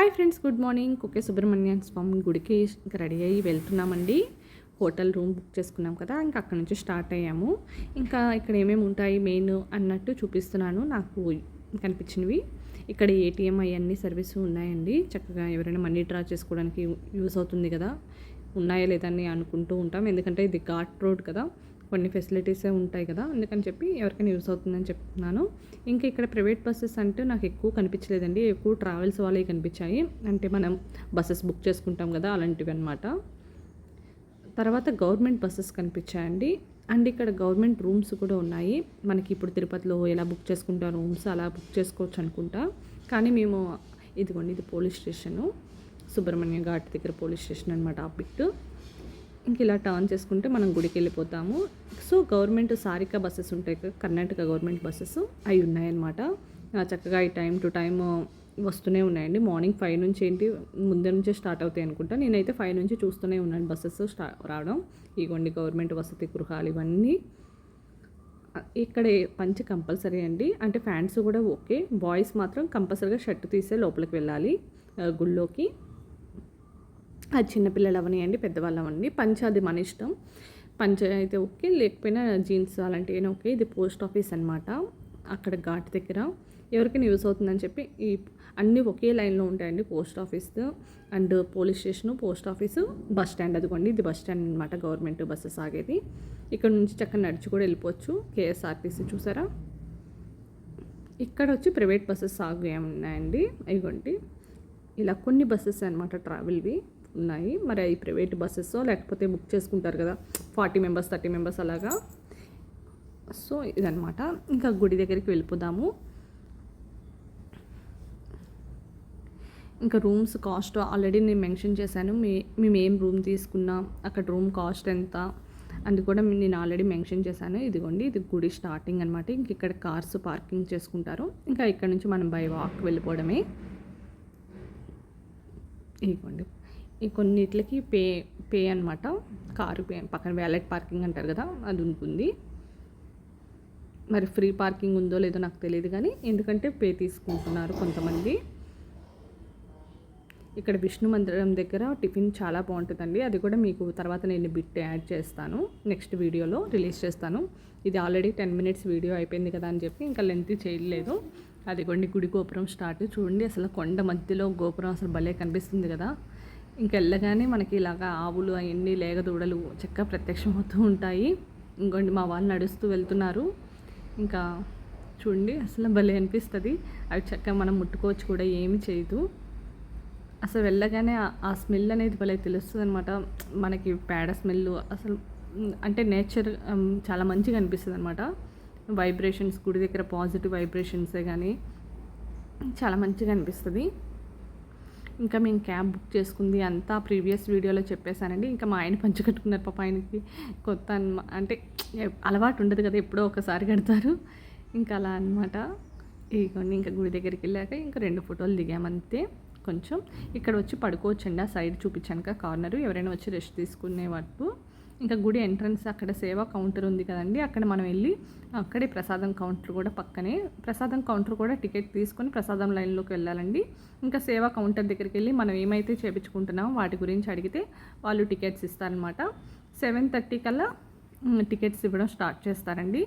Hi friends good morning Kukke Subrahmanyam Swamy గుడికి ఇంకా ready అయ్యి వెళ్తున్నామండి. హోటల్ రూమ్ బుక్ చేసుకున్నాం కదా ఇంకా అక్కడ నుంచి స్టార్ట్ అయ్యాము. ఇంకా ఇక్కడ ఏమేమి ఉంటాయి మెయిన్ అన్నట్టు చూపిస్తున్నాను. నాకు కనిపించినవి. ఇక్కడ ఏటీఎం అవన్నీ సర్వీసు ఉన్నాయండి. చక్కగా ఎవరైనా మనీ డ్రా చేసుకోవడానికి యూస్ అవుతుంది కదా. ఉన్నాయా లేదని అనుకుంటూ ఉంటాం. ఎందుకంటే ఇది ఘాట్ రోడ్ కదా. కొన్ని ఫెసిలిటీసే ఉంటాయి కదా. అందుకని చెప్పి ఎవరికైనా యూస్ అవుతుందని చెప్తున్నాను. ఇంకా ఇక్కడ ప్రైవేట్ బస్సెస్ అంటే నాకు ఎక్కువ కనిపించలేదండి. ఎక్కువ ట్రావెల్స్ వాళ్ళవి కనిపించాయి. అంటే మనం బస్సెస్ బుక్ చేసుకుంటాం కదా అలాంటివి అనమాట తర్వాత గవర్నమెంట్ బస్సెస్ కనిపించాయండి. అండ్ ఇక్కడ గవర్నమెంట్ రూమ్స్ కూడా ఉన్నాయి. మనకి ఇప్పుడు తిరుపతిలో ఎలా బుక్ చేసుకుంటాం రూమ్స్ అలా బుక్ చేసుకోవచ్చు అనుకుంటా. కానీ మేము ఇదిగోండి ఇది పోలీస్ స్టేషను. సుబ్రహ్మణ్య ఘాట్ దగ్గర పోలీస్ స్టేషన్ అనమాట ఆ బిట్ ఇంక ఇలా టర్న్ చేసుకుంటే మనం గుడికి వెళ్ళిపోతాము. సో గవర్నమెంట్ సారిక బస్సెస్ ఉంటాయి కర్ణాటక గవర్నమెంట్ బస్సెస్ అవి ఉన్నాయన్నమాట. చక్కగా ఈ టైం టు టైం వస్తూనే ఉన్నాయండి. మార్నింగ్ ఫైవ్ నుంచి ఏంటి ముందు నుంచే స్టార్ట్ అవుతాయి అనుకుంటా. నేనైతే ఫైవ్ నుంచి చూస్తూనే ఉన్నాను బస్సెస్ స్టా రావడం. ఇగోండి గవర్నమెంట్ వసతి గృహాలు ఇవన్నీ. ఇక్కడ పంచి కంపల్సరీ అండి. అంటే ఫ్యాన్స్ కూడా ఓకే. బాయ్స్ మాత్రం కంపల్సరీగా షర్ట్ తీసే లోపలికి వెళ్ళాలి. గుళ్ళోకి. అది చిన్నపిల్లలు అవనియండి పెద్దవాళ్ళు అవ్వండి పంచ అది మన ఇష్టం. పంచ అయితే ఓకే లేకపోయినా జీన్స్ అలాంటివి ఓకే. ఇది పోస్ట్ ఆఫీస్ అనమాట అక్కడ ఘాట్ దగ్గర. ఎవరికైనా యూస్ అవుతుందని చెప్పి ఈ అన్నీ ఒకే లైన్లో ఉంటాయండి post office. And police station post office bus stand అదిగోండి. ఇది బస్ స్టాండ్ అనమాట గవర్నమెంట్ బస్సెస్ ఆగేది. ఇక్కడ నుంచి చక్కగా నడిచి కూడా వెళ్ళిపోవచ్చు. కేఎస్ఆర్టీసీ చూసారా? ఇక్కడ వచ్చి ప్రైవేట్ బస్సెస్ సాగు ఉన్నాయండి ఇదిగోండి. ఇలా కొన్ని బస్సెస్ అనమాట ట్రావెల్వి. ఉన్నాయి. మరి అవి ప్రైవేట్ బస్సెస్ లేకపోతే బుక్ చేసుకుంటారు కదా ఫార్టీ మెంబర్స్ థర్టీ మెంబర్స్ అలాగా. సో ఇదనమాట ఇంకా గుడి దగ్గరికి వెళ్ళిపోదాము. ఇంకా రూమ్స్ కాస్ట్ ఆల్రెడీ నేను మెన్షన్ చేశాను. మీ మేము ఏం రూమ్ తీసుకున్నాం అక్కడ రూమ్ కాస్ట్ ఎంత అది కూడా నేను ఆల్రెడీ మెన్షన్ చేశాను. ఇదిగోండి ఇది గుడి స్టార్టింగ్ అనమాట ఇంక ఇక్కడ కార్స్ పార్కింగ్ చేసుకుంటారు. ఇంకా ఇక్కడ నుంచి మనం బై వాక్ వెళ్ళిపోవడమే. ఇదిగోండి. ఈ కొన్నిట్లకి పే పే అనమాట కారు పే పక్కన వ్యాలెట్ పార్కింగ్ అంటారు కదా అది ఉంటుంది. మరి ఫ్రీ పార్కింగ్ ఉందో లేదో నాకు తెలియదు కానీ ఎందుకంటే పే తీసుకుంటున్నారు కొంతమంది. ఇక్కడ విష్ణు మందిరం దగ్గర టిఫిన్ చాలా బాగుంటుందండి. అది కూడా మీకు తర్వాత నేను బిట్ యాడ్ చేస్తాను. నెక్స్ట్ వీడియోలో రిలీజ్ చేస్తాను. ఇది ఆల్రెడీ టెన్ మినిట్స్ వీడియో అయిపోయింది కదా అని చెప్పి ఇంకా లెంత్ చేయలేదు. అదిగోండి గుడి గోపురం స్టార్ట్. చూడండి అసలు కొండ మధ్యలో గోపురం అసలు భలే కనిపిస్తుంది కదా. ఇంకెళ్ళగానే మనకి ఇలాగా ఆవులు అవన్నీ లేగదూడలు చక్కగా ప్రత్యక్షమవుతూ ఉంటాయి. ఇంకోండి మా వాళ్ళు నడుస్తూ వెళ్తున్నారు. ఇంకా చూడండి అసలు భలే అనిపిస్తుంది. అవి చక్కగా మనం ముట్టుకోవచ్చు కూడా ఏమి చేయదు. అసలు వెళ్ళగానే ఆ- స్మెల్ అనేది భలే తెలుస్తుంది అనమాట మనకి పేడ స్మెల్ అసలు అంటే నేచర్ చాలా మంచిగా అనిపిస్తుంది అనమాట వైబ్రేషన్స్ గుడి దగ్గర పాజిటివ్ వైబ్రేషన్సే కానీ చాలా మంచిగా అనిపిస్తుంది. ఇంకా మేము క్యాబ్ బుక్ చేసుకుంది అంతా ప్రీవియస్ వీడియోలో చెప్పేశానండి. ఇంకా మా ఆయన పంచకట్టుకున్నారు పాప ఆయనకి కొత్త అనమా అంటే అలవాటు ఉండదు కదా ఎప్పుడో ఒకసారి కడతారు. ఇంకా అలా అనమాట ఇదిగోండి ఇంకా గుడి దగ్గరికి వెళ్ళాక ఇంకా రెండు ఫోటోలు దిగామంతే కొంచెం ఇక్కడ వచ్చి పడుకోవచ్చండి ఆ సైడ్ చూపించాను కార్నరు. ఎవరైనా వచ్చి రెస్ట్ తీసుకునే వరకు ఇంకా గుడి ఎంట్రన్స్ అక్కడ సేవా కౌంటర్ ఉంది కదండి అక్కడ మనం వెళ్ళి అక్కడే ప్రసాదం కౌంటర్ కూడా పక్కనే ప్రసాదం కౌంటర్ కూడా టికెట్ తీసుకొని ప్రసాదం లైన్లోకి వెళ్ళాలండి. ఇంకా సేవా కౌంటర్ దగ్గరికి వెళ్ళి మనం ఏమైతే చేపించుకుంటున్నామో వాటి గురించి అడిగితే వాళ్ళు టికెట్స్ ఇస్తారనమాట సెవెన్ థర్టీ కల్లా టికెట్స్ ఇవ్వడం స్టార్ట్ చేస్తారండి.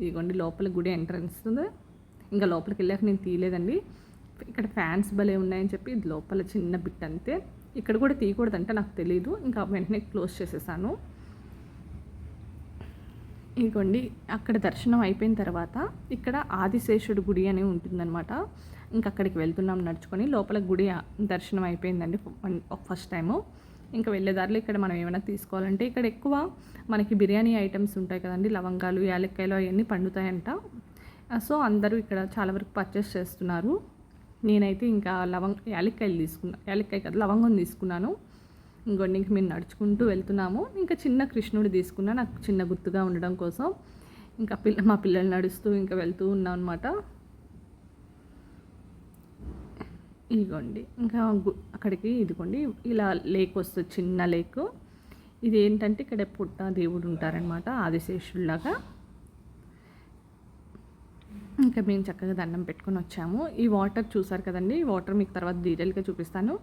ఇదిగోండి లోపల గుడి ఎంట్రన్స్ ఇంకా లోపలికి వెళ్ళాక నేను తీయలేదండి. ఇక్కడ ఫ్యాన్స్ భలే ఉన్నాయని చెప్పి ఇది లోపల చిన్న బిట్ అంతే. ఇక్కడ కూడా తీయకూడదంటే నాకు తెలియదు ఇంకా వెంటనే క్లోజ్ చేసేసాను. ఇదిగోండి అక్కడ దర్శనం అయిపోయిన తర్వాత ఇక్కడ ఆదిశేషుడు గుడి అని ఉంటుందన్నమాట. ఇంకా అక్కడికి వెళ్తున్నాం నడుచుకొని లోపల గుడి దర్శనం అయిపోయిందండి ఫస్ట్ టైము. ఇంకా వెళ్ళేదారిలో ఇక్కడ మనం ఏమైనా తీసుకోవాలంటే ఇక్కడ ఎక్కువ మనకి బిర్యానీ ఐటమ్స్ ఉంటాయి కదండి లవంగాలు యాలక్కాయలు అవన్నీ పండుతాయంట. సో అందరూ ఇక్కడ చాలా వరకు పర్చేస్ చేస్తున్నారు. నేనైతే ఇంకా లవంగ యాలక్కాయలు తీసుకున్నా యాలక్కాయ కదా లవంగం తీసుకున్నాను. ఇంకోండి ఇంక మేము నడుచుకుంటూ వెళ్తున్నాము. ఇంకా చిన్న కృష్ణుడు తీసుకున్నా నాకు చిన్న గుర్తుగా ఉండడం కోసం. ఇంకా పిల్ల మా పిల్లలు నడుస్తూ ఇంకా వెళ్తూ ఉన్నాం అనమాట ఇదిగోండి ఇంకా అక్కడికి ఇదిగోండి ఇలా లేక్ వస్తుంది చిన్న లేక్. ఇది ఏంటంటే ఇక్కడ పుట్ట దేవుడు ఉంటారనమాట ఆదిశేషుల్లాగా ఇంకా మేము చక్కగా దండం పెట్టుకొని వచ్చాము. ఈ వాటర్ చూసారు కదండి ఈ వాటర్ మీకు తర్వాత డీటెయిల్గా చూపిస్తాను.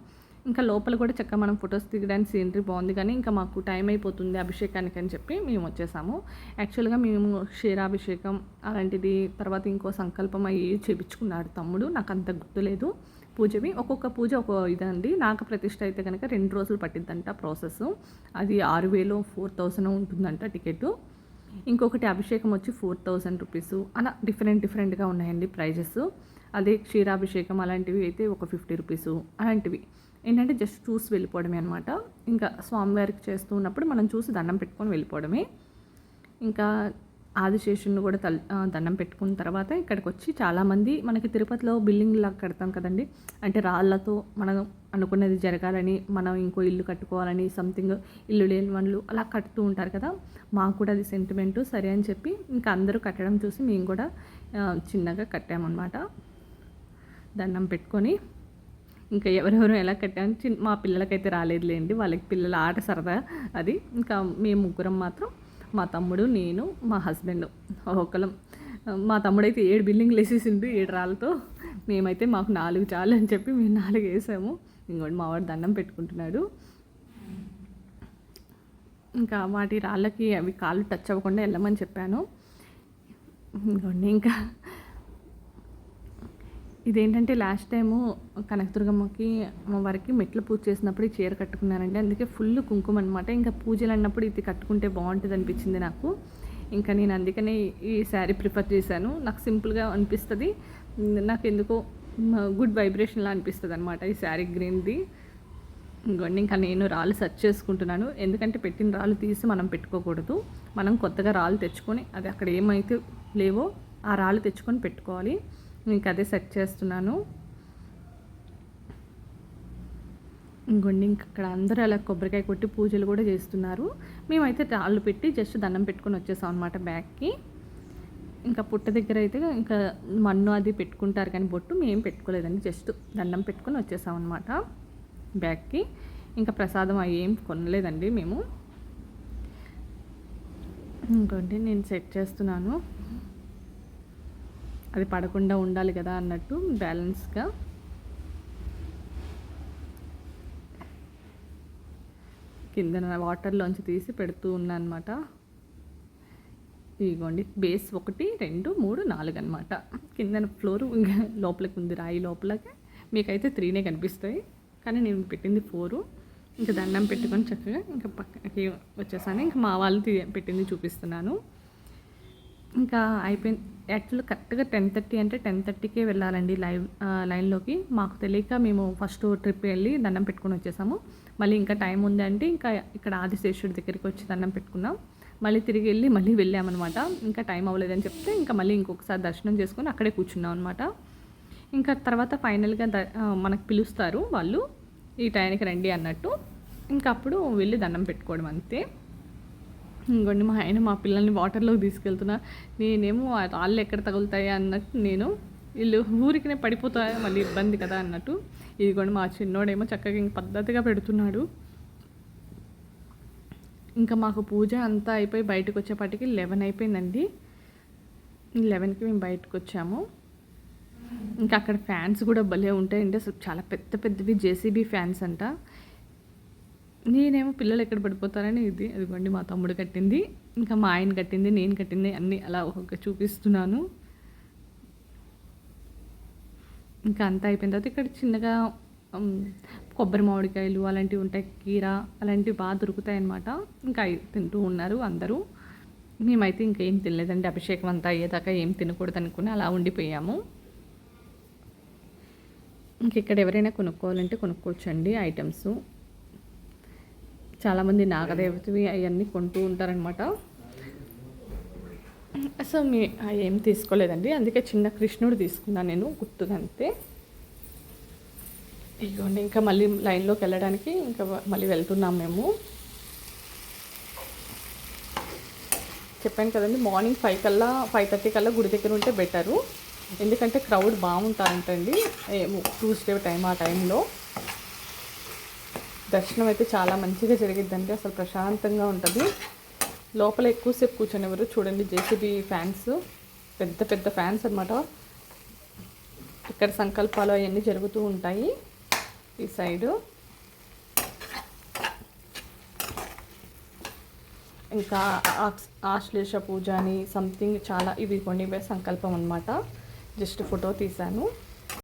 ఇంకా లోపల కూడా చక్కగా మనం ఫొటోస్ దిగడానికి సీనరీ బాగుంది కానీ ఇంకా మాకు టైం అయిపోతుంది అభిషేకానికి అని చెప్పి మేము వచ్చేసాము. యాక్చువల్గా మేము క్షీరాభిషేకం అలాంటిది తర్వాత ఇంకో సంకల్పం అయ్యి చేపించుకున్నాడు తమ్ముడు. నాకు అంత గుర్తులేదు పూజవి ఒక్కొక్క పూజ ఒక ఇదండి. నాకు ప్రతిష్ట అయితే కనుక రెండు రోజులు పట్టిద్దంట ప్రాసెస్ అది ఆరు వేలు ఫోర్ థౌసండ్ ఉంటుందంట టికెట్ ఇంకొకటి అభిషేకం వచ్చి ఫోర్ థౌసండ్ రూపీస్ అలా డిఫరెంట్ డిఫరెంట్గా ఉన్నాయండి ప్రైజెస్. అదే క్షీరాభిషేకం అలాంటివి అయితే ఒక ఫిఫ్టీ రూపీస్ అలాంటివి. ఏంటంటే జస్ట్ చూసి వెళ్ళిపోవడమే అనమాట ఇంకా స్వామివారికి చేస్తూ ఉన్నప్పుడు మనం చూసి దండం పెట్టుకొని వెళ్ళిపోవడమే. ఇంకా ఆదిశేషుని కూడా తల్ దండం పెట్టుకున్న తర్వాత ఇక్కడికి వచ్చి చాలామంది మనకి తిరుపతిలో బిల్డింగ్ లాగా కడతాం కదండి. అంటే రాళ్ళతో మనం అనుకున్నది జరగాలని మనం ఇంకో ఇల్లు కట్టుకోవాలని సంథింగ్ ఇల్లు లేని వాళ్ళు అలా కడుతూ ఉంటారు కదా. మాకు కూడా అది సెంటిమెంటు సరే అని చెప్పి ఇంకా అందరూ కట్టడం చూసి మేము కూడా చిన్నగా కట్టామన్నమాట. దండం పెట్టుకొని ఇంకా ఎవరెవరు ఎలా కట్టాము చిన్న మా పిల్లలకైతే రాలేదులేండి. వాళ్ళకి పిల్లల ఆట సరదా అది. ఇంకా మేము ముగ్గురం మాత్రం మా తమ్ముడు నేను మా హస్బెండ్ ఒకళ్ళం. మా తమ్ముడైతే ఏడు బిల్డింగ్లు వేసేసిండు ఏడు రాళ్ళతో. మేమైతే మాకు నాలుగు చాలు అని చెప్పి మేము నాలుగు వేసాము. ఇంకోటి మా వాడు దండం పెట్టుకుంటున్నాడు. ఇంకా వాటి రాళ్ళకి అవి కాళ్ళు టచ్ అవ్వకుండా వెళ్ళమని చెప్పాను. ఇంకోండి ఇంకా ఇదేంటంటే లాస్ట్ టైము కనకదుర్గమ్మకి అమ్మవారికి మెట్లు పూజ చేసినప్పుడు ఈ చీర కట్టుకున్నానండి అందుకే ఫుల్ కుంకుమ అనమాట ఇంకా పూజలు అన్నప్పుడు ఇది కట్టుకుంటే బాగుంటుంది అనిపించింది నాకు. ఇంకా నేను అందుకనే ఈ శారీ ప్రిఫర్ చేశాను. నాకు సింపుల్గా అనిపిస్తుంది. నాకు ఎందుకో గుడ్ వైబ్రేషన్లా అనిపిస్తుంది అనమాట ఈ శారీ గ్రీన్ది. ఇంకోండి ఇంకా నేను రాళ్ళు సెర్చ్ చేసుకుంటున్నాను. ఎందుకంటే పెట్టిన రాళ్ళు తీసి మనం పెట్టుకోకూడదు. మనం కొత్తగా రాళ్ళు తెచ్చుకొని అది అక్కడ ఏమైతే లేవో ఆ రాళ్ళు తెచ్చుకొని పెట్టుకోవాలి. ఇంకా అదే సెట్ చేస్తున్నాను. ఇంకోండి ఇంక అక్కడ అందరూ అలా కొబ్బరికాయ కొట్టి పూజలు కూడా చేస్తున్నారు. మేమైతే రాళ్ళు పెట్టి జస్ట్ దండం పెట్టుకొని వచ్చేసాం అనమాట బ్యాగ్కి. ఇంకా పుట్ట దగ్గర అయితే ఇంకా మన్ను అది పెట్టుకుంటారు కానీ బొట్టు మేము పెట్టుకోలేదండి జస్ట్ దండం పెట్టుకొని వచ్చేసాం అనమాట బ్యాగ్కి. ఇంకా ప్రసాదం అవి ఏం కొనలేదండి మేము. ఇంకోటి నేను సెట్ చేస్తున్నాను. అది పడకుండా ఉండాలి కదా అన్నట్టు బ్యాలెన్స్గా. కింద వాటర్లోంచి తీసి పెడుతూ ఉన్నాను అనమాట ఇదిగోండి బేస్ ఒకటి రెండు మూడు నాలుగు అనమాట కింద ఫ్లోర్ ఇంకా లోపలికి ఉంది రాయి లోపలకి. మీకైతే త్రీనే కనిపిస్తాయి కానీ నేను పెట్టింది ఫోరు. ఇంకా దండం పెట్టుకొని చక్కగా ఇంకా పక్కకి వచ్చేసాను. ఇంకా మా వాళ్ళు పెట్టింది చూపిస్తున్నాను. ఇంకా అయిపోయింది. యాక్చువల్ కరెక్ట్గా టెన్ థర్టీ అంటే టెన్ థర్టీకే వెళ్ళాలండి లైవ్ లైన్లోకి. మాకు తెలియక మేము ఫస్ట్ ట్రిప్ వెళ్ళి దండం పెట్టుకొని వచ్చేసాము. మళ్ళీ ఇంకా టైం ఉంది అంటే ఇంకా ఇక్కడ ఆదిశేషుడి దగ్గరికి వచ్చి దండం పెట్టుకున్నాం. మళ్ళీ తిరిగి వెళ్ళి మళ్ళీ వెళ్ళామన్నమాట. ఇంకా టైం అవ్వలేదని చెప్తే ఇంకా మళ్ళీ ఇంకొకసారి దర్శనం చేసుకుని అక్కడే కూర్చున్నాం అనమాట ఇంకా తర్వాత ఫైనల్గా ద మనకు పిలుస్తారు వాళ్ళు. ఈ టైంకి రండి అన్నట్టు. ఇంకా అప్పుడు వెళ్ళి దండం పెట్టుకోవడం అంతే. ఇంకోండి మా ఆయన మా పిల్లల్ని వాటర్లోకి తీసుకెళ్తున్నా. నేనేమో ఆ రాళ్ళు ఎక్కడ తగులుతాయి అన్నట్టు నేను వీళ్ళు ఊరికినే పడిపోతాయి మళ్ళీ ఇబ్బంది కదా అన్నట్టు. ఇదిగోండి మా చిన్నోడేమో చక్కగా ఇంక పద్ధతిగా పెడుతున్నాడు. ఇంకా మాకు పూజ అంతా అయిపోయి బయటకు వచ్చేపాటికి లెవెన్ అయిపోయిందండి. లెవెన్కి మేము బయటకు వచ్చాము. ఇంకా అక్కడ ఫ్యాన్స్ కూడా భలే ఉంటాయండి. అసలు చాలా పెద్ద పెద్దవి జేసీబీ ఫ్యాన్స్ అంట. నేనేమో పిల్లలు ఎక్కడ పడిపోతారని ఇది. అదిగోండి మా తమ్ముడు కట్టింది. ఇంకా మా ఆయన కట్టింది నేను కట్టింది అన్నీ అలా ఒక్కొక్క చూపిస్తున్నాను. ఇంకా అంతా అయిపోయిన తర్వాత ఇక్కడ చిన్నగా కొబ్బరి మామిడికాయలు అలాంటివి ఉంటాయి కీర అలాంటివి బాగా దొరుకుతాయి అన్నమాట ఇంకా అవి తింటూ ఉన్నారు అందరూ. మేమైతే ఇంకేం తినలేదండి అభిషేకం అంతా అయ్యేదాకా ఏం తినకూడదు అనుకుని అలా ఉండిపోయాము. ఇంక ఇక్కడ ఎవరైనా కొనుక్కోవాలంటే కొనుక్కోవచ్చండి ఐటమ్స్. చాలామంది నాగదేవతవి అవన్నీ కొంటూ ఉంటారనమాట అసలు మీ అవి ఏం తీసుకోలేదండి. అందుకే చిన్న కృష్ణుడు తీసుకున్నాను నేను గుర్తుదంతే ఇదిగోండి ఇంకా మళ్ళీ లైన్లోకి వెళ్ళడానికి ఇంకా మళ్ళీ వెళ్తున్నాం మేము. చెప్పాను కదండి మార్నింగ్ ఫైవ్ కల్లా ఫైవ్ థర్టీ కల్లా గుడి దగ్గర ఉంటే బెటరు. ఎందుకంటే క్రౌడ్ బాగుంటారంటండి ఏమో ట్యూస్డే టైం ఆ టైంలో. దర్శనం అయితే చాలా మంచిగా జరిగిద్దండి. అసలు ప్రశాంతంగా ఉంటుంది. లోపల ఎక్కువసేపు కూర్చొనేవారు చూడండి జేసీబీ ఫ్యాన్స్. పెద్ద పెద్ద ఫ్యాన్స్ అనమాట ఇక్కడ సంకల్పాలు అవన్నీ జరుగుతూ ఉంటాయి. ఈ సైడు. ఇంకా ఆశ్లేష పూజ అని సంథింగ్ చాలా ఇవి కొన్ని సంకల్పం అనమాట జస్ట్ ఫోటో తీశాను.